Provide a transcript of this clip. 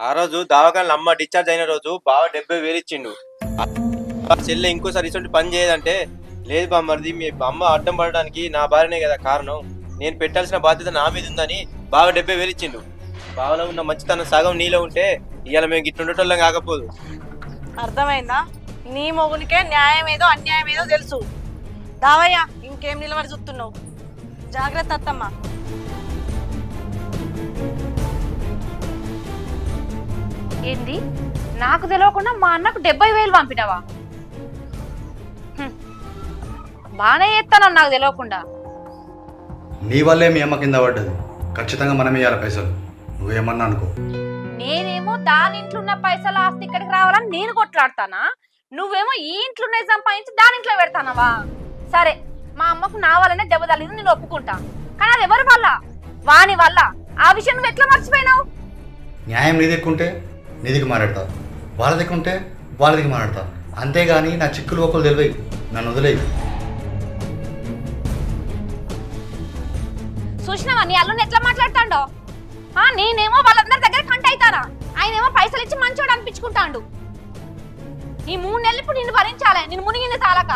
ఆ రోజు దావాఖాన అమ్మ డిశ్చార్జ్ అయిన రోజు బావ డెబ్బై వేలు ఇచ్చిండు. చెల్లె ఇంకోసారి ఇటువంటి పని చేయదంటే లేదు బామ్మది మీ అమ్మ అడ్డం పడడానికి నా భార్యనే కదా కారణం. నేను పెట్టాల్సిన బాధ్యత నా మీద ఉందని బావ డెబ్బై వేలు ఇచ్చిండు. బావలో ఉన్న మంచితనం సగం నీలో ఉంటే ఇవాళ మేము గిట్ల ఉండేటోళ్ళం కాకపోదు. అర్థమైందా? నీ మొగునికే న్యాయం ఏదో అన్యాయం ఏదో తెలుసు. దావయ్య ఇంకేం నిలబడి చూస్తున్నావు? జాగ్రత్త అత్తమ్మ. ఏంది? నాకు తెలియకుండా మా అన్నకు డెబ్బై వేలు పంపినవా. బాగానే చేస్తాను నాకు తెలియకుండా నీ వల్లే మీ అమ్మ కింద పడ్డది. ఖచ్చితంగా మనం ఇవ్వాలి పైసలు. నువ్వేమన్నా అనుకో. నేనేమో దాని ఇంట్లో ఉన్న పైసలు ఆస్తి ఇక్కడికి రావాలని నేను కొట్లాడతానా? నువ్వేమో ఈ ఇంట్లోనే సంపాదించి దాని ఇంట్లో పెడతానవా? సరే మా అమ్మకు నా వల్లనే దెబ్బ తల్లింది నేను ఒప్పుకుంటా. కానీ అది ఎవరి వల్ల? వాని వల్ల? ఆ విషయం నువ్వు ఎట్లా మర్చిపోయినావు? న్యాయం నీ దిక్కుంటే మాట్లాడతావు దిక్కు మాట్లాడతా. వాళ్ళ దిక్కుంటే వాళ్ళ దగ్గర మాట్లాడతా. అంతేగాని నా చిక్కులు ఒకరు తెలివై నన్ను వదిలేయి. చూసినావా? నీ అల్లుని ఎట్లా మాట్లాడతాడో? ఆ, నేనేమో వాళ్ళందరి దగ్గర కంట అవుతారా ఆయనేమో పైసలు ఇచ్చి మంచోడు అనిపించుకుంటాడు. ఈ మూడు నెలలు ఇప్పుడు నిన్ను భరించాలి నిన్ను మునిగింది చాలక